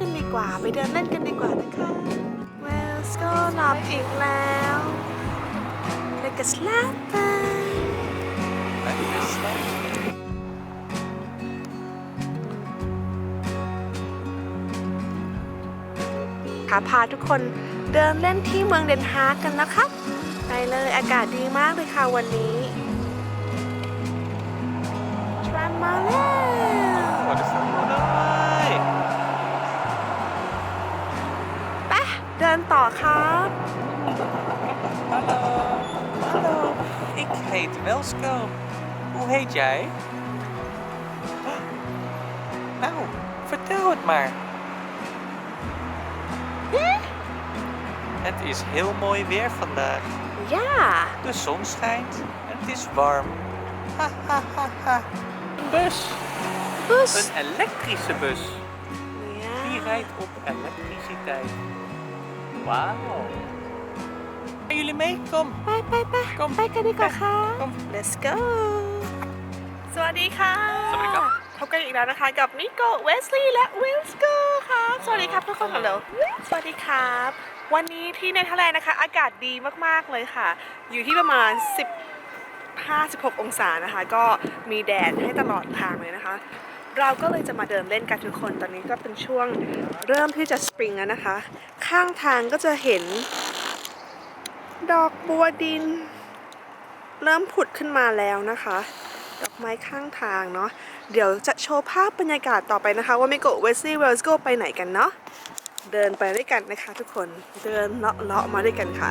กันดีกว่า ไปเดินเล่นกันดีกว่านะคะ Let's go หลับอีกแล้วเด็กกสลาป Lekker slapen. ค่ะพาทุกคนเดินเล่นที่เมืองเดนฮาร์กกันนะคะไปเลยอากาศดีมากเลยค่ะวันนี้ ทรัมมาแล้ว เดินต่อครับ Hallo. Hallo. Ik heet Welsko. Hoe heet jij? Nou, vertel het maar. Het is heel mooi weer vandaag. ย่า De zon schijnt en het is warm. Ha ha ha ha. Een bus. บุส Een elektrische bus. เนี่ย Die rijdt op elektriciteit. Wauw. Gaan jullie mee? Kom. ไปไปไป Kom. ไปกันดีกว่าค่ะ Kom. Let's go สวัสดีค่ะสวัสดีครับ พบกันอีกแล้วนะคะกับนิโก้เวสลีย์และวิลสโกครับสวัสดีครับทุกคนฮัลโหลสวัสดีครับ วันนี้ที่เนเธอร์แลนด์นะคะ อากาศดีมากๆเลยค่ะ อยู่ที่ประมาณ10 56องศานะคะ ก็มีแดดให้ตลอดทางเลยนะคะ เราก็เลยจะมาเดินเล่นกันทุกคน ตอนนี้ก็เป็นช่วงเริ่มที่จะสปริงแล้วนะคะ ข้างทางก็จะเห็น ดอกบัวดิน เริ่มผุดขึ้นมาแล้วนะคะ ดอกไม้ข้างทางเนาะเดี๋ยวจะโชว์ภาพบรรยากาศต่อไปนะคะ ว่ามิโกะเวสซี่เวลส์โกไปไหนกันเนาะเดินไปด้วยกันนะคะ ทุกคนเดินเลาะเลาะมาด้วยกันค่ะ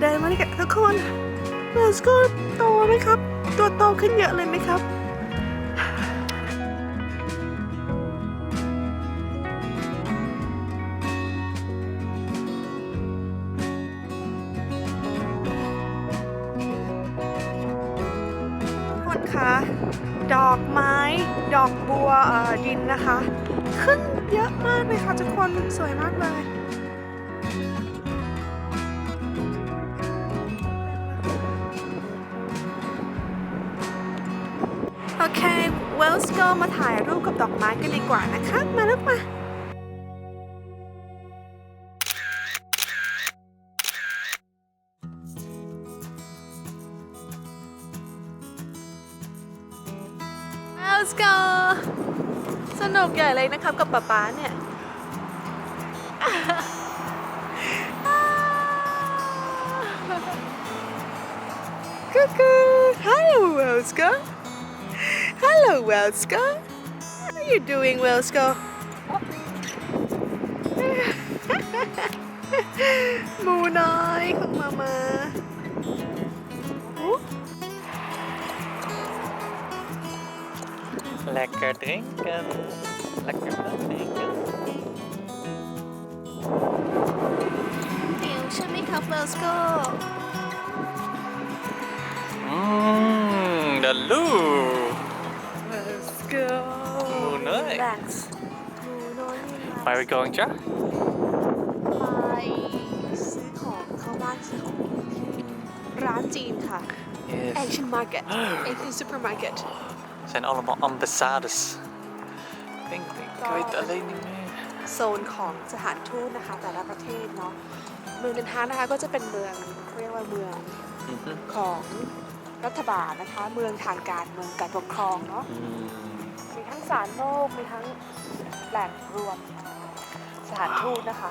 เดินมาด้วยกันทุกคนเวลส์โกโตไหมครับ ตัวโตขึ้นเยอะเลยไหมครับ ดอกไม้ ดอกบัวดินนะคะ ขึ้นเยอะมากเลยค่ะทุกคนสวยมากเลยโอเค เวลส์ก็มาถ่ายรูปกับดอกไม้กันดีกว่านะคะ มาลูกมา Let's go สนุกใหญ่เลยนะครับกับป๊าป๊าเนี่ย Cuckoo! Hello, Welska. Hello, Welska. How are you doing, Welska? หมูน้อ Lekker drinken. Lekker drinken. หิวใช่ไหมครับ Welska? Mmm, de loo. Let's go หมูน้อย Relax หมูน้อยมี Where are we going, Ja? ไปซื้อของเข้าบ้านซื้อของที่ร้านจีนค่ะ Yes. Asian Market Asian Supermarket zijn allemaal ambassades. Ik denk, ik weet het alleen niet meer. โซนของสถานทูตนะคะ แต่ละประเทศเนาะเมืองเดนฮาร์กนะคะก็จะเป็นเมืองเรียกว่าเมือง Mhm. ของรัฐบาลนะคะ เมืองทางการเมืองการปกครองเนาะ Mm. มีทั้งศาลโลก มีทั้งแหล่งรวมสถานทูตนะคะ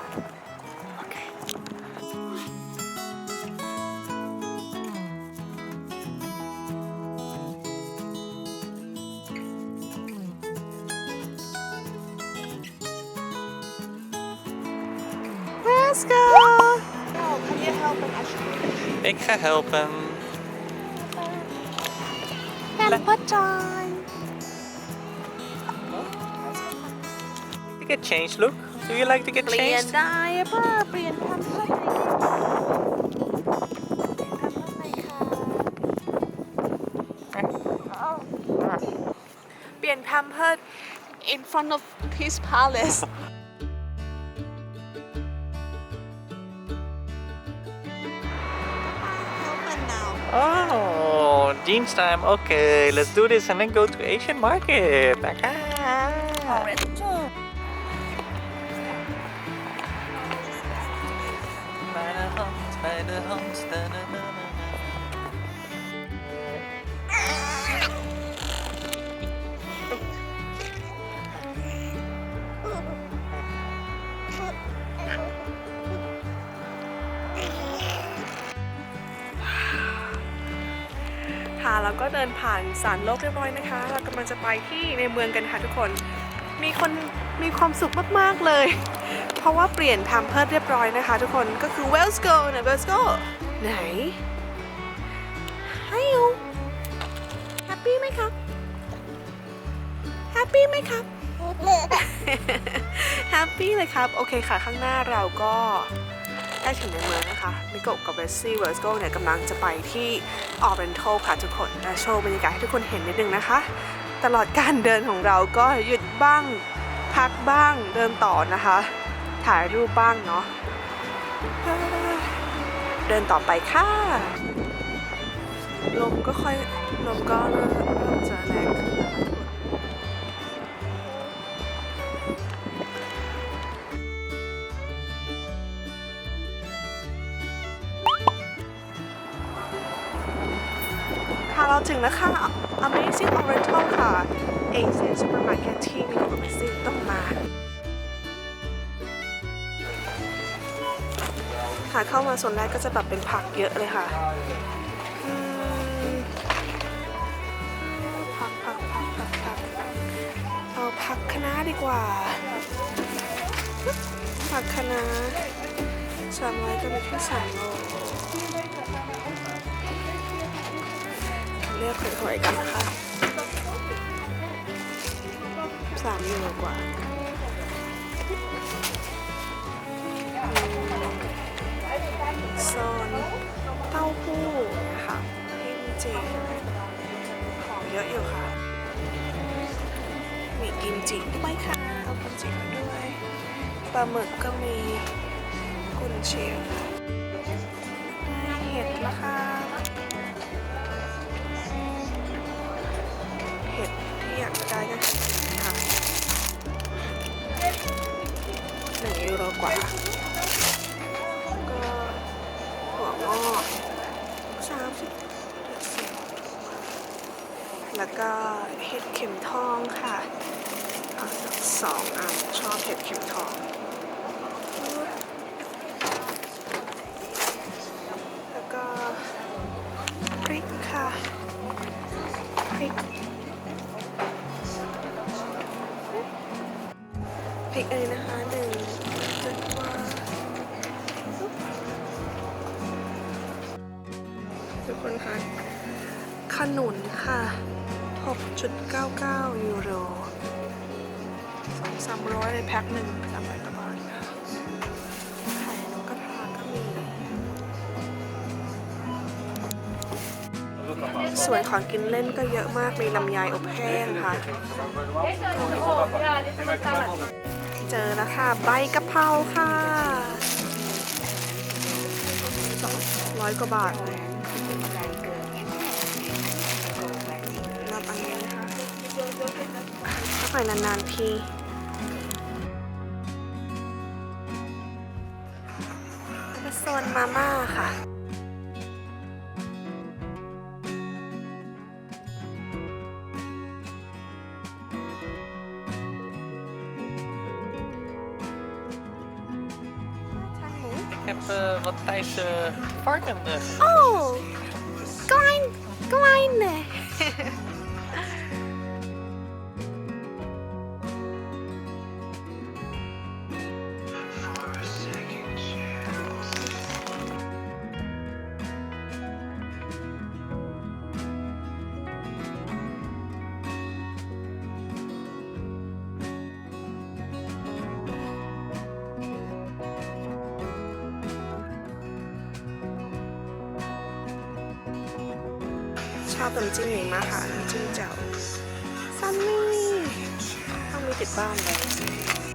Let's go Oh can you help me actually Ik ga helpen. Pamper time To get changed, look. Do you like to get เปลี่ยน changed? ไดอะป้าเ jeans time. Okay, let's do this and then go to Asian market. Baka. Spider homes, da-da-da-da-da. ค่ะแล้วก็เดินผ่านสารโลกเรียบร้อยนะคะ เรากำลังจะไปที่ในเมืองกันค่ะทุกคน มีคนมีความสุขมากๆเลย เพราะว่าเปลี่ยนทำเพิร์ดเรียบร้อยนะคะ ทุกคนก็คือ Wells Go นะ Wells Go ไหน Hi you Happy ไหมครับ Happy ไหมครับ Happy เลยครับ โอเคค่ะ ข้างหน้าเราก็ ได้ถึงในเมืองนะคะ มิโกะกับเวสซี่เวสโกเนี่ยกำลังจะไปที่ออเรนทัลค่ะทุกคนและโชว์บรรยากาศให้ทุกคนเห็นนิดนึงนะคะ ตลอดการเดินของเราก็หยุดบ้าง พักบ้างเดินต่อนะคะ ถ่ายรูปบ้างเนาะเดินต่อไปค่ะ ลมก็ค่อยลมก็เริ่มเริ่มจะแรงขึ้นแล้วค่ะทุกคน ถึงแล้วค่ะ Amazing Oriental ค่ะ Asian Supermarket ที่มีความ Amazing ต้องมา ค่ะเข้ามาโซนแรกก็จะแบบเป็นผักเยอะเลยค่ะผักผักผักผักผักเอาผักคะน้าดีกว่า ผักคะน้าสามร้อยก็มีแค่สามโล ลือกหอยๆกันนะคะสามยูโรกว่าอืมโซนเต้าหู้นะคะพิมจิของเยอะอยู่ค่ะ มีกิมจิด้วยค่ะเอากิมจิมาด้วยปลาหมึกก็มีกุนเชียงเห็ดนะคะ ว่าก็หัวงอกสามสิบแล้วก็เห็ดเข็มทองค่ะเอาสักสองอันชอบเห็ดเข็มทอง ทุกคนคะขนุนค่ะ 6.99 ยูโรสองสามร้อยเลยแพ็คหนึ่งสามร้อยกว่าบาทค่ะไข่นกกระทาก็มี ส่วนของกินเล่นก็เยอะมาก มีลำไยอบแห้งค่ะ เจอแล้วค่ะ ใบกะเพราค่ะสองร้อยกว่าบาทเลย ถ้าไปนานๆทีแล้วก็โซนมาม่าค่ะ Ik heb eh, wat Thaise varken. eh, โอ้ อบน้ำจิ้มนี้มากค่ะน้ำจิ้มแจ่วซันนี่ต้องมีติดบ้านเลย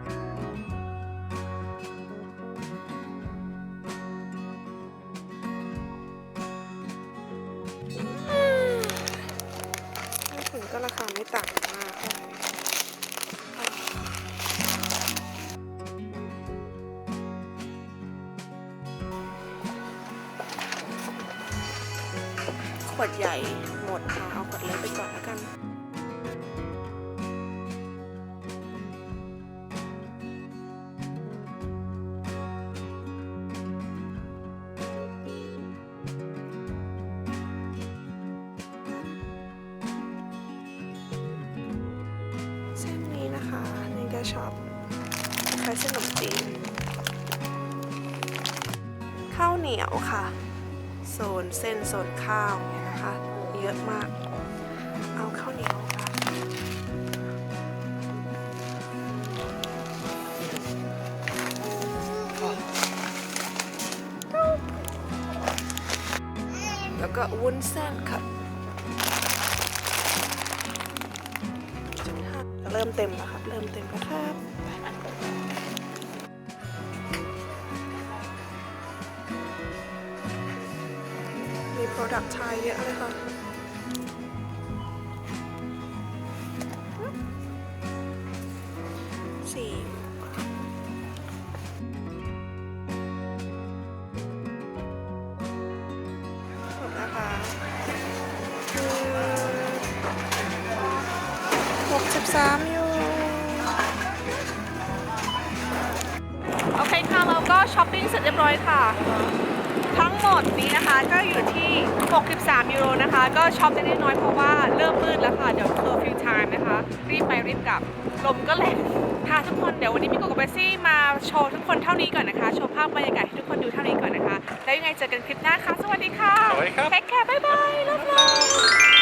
วดใหญ่หมดค่ะ เอาขวดเล็กไปก่อนแล้วกันเส้นนี้นะคะนี่ก็ชอบคล้ายเส้นขนมจีนข้าวเหนียวค่ะ โซนเส้นโซนข้าวเนี่ย นะคะ เยอะมาก เอาข้าวเหนียวค่ะ แล้วก็วุ้นเส้นค่ะเริ่มเต็มแล้วครับ เริ่มเต็มแล้วครับ ดักต์ไทยเยอะเลยค่ะสี่จบนะคะคือหกสิบสามยูโอเคค่ะ เราก็ช้อปปิ้งเสร็จเรียบร้อยค่ะ ทั้งหมดนี้นะคะก็อยู่ที่ 63 ยูโรนะคะ ก็ช็อปได้น้อยเพราะว่าเริ่มมืดแล้วค่ะ เดี๋ยวเคอร์ฟิวไทม์นะคะ รีบไปรีบกลับ ลมก็แรงค่ะทุกคนเดี๋ยววันนี้มิโกะกับเบสซี่มาโชว์ทุกคนเท่านี้ก่อนนะคะ โชว์ภาพบรรยากาศให้ทุกคนดูเท่านี้ก่อนนะคะ แล้วยังไงเจอกันคลิปหน้าค่ะ สวัสดีค่ะสวัสดีครับเทคแคร์บ๊ายบาย love love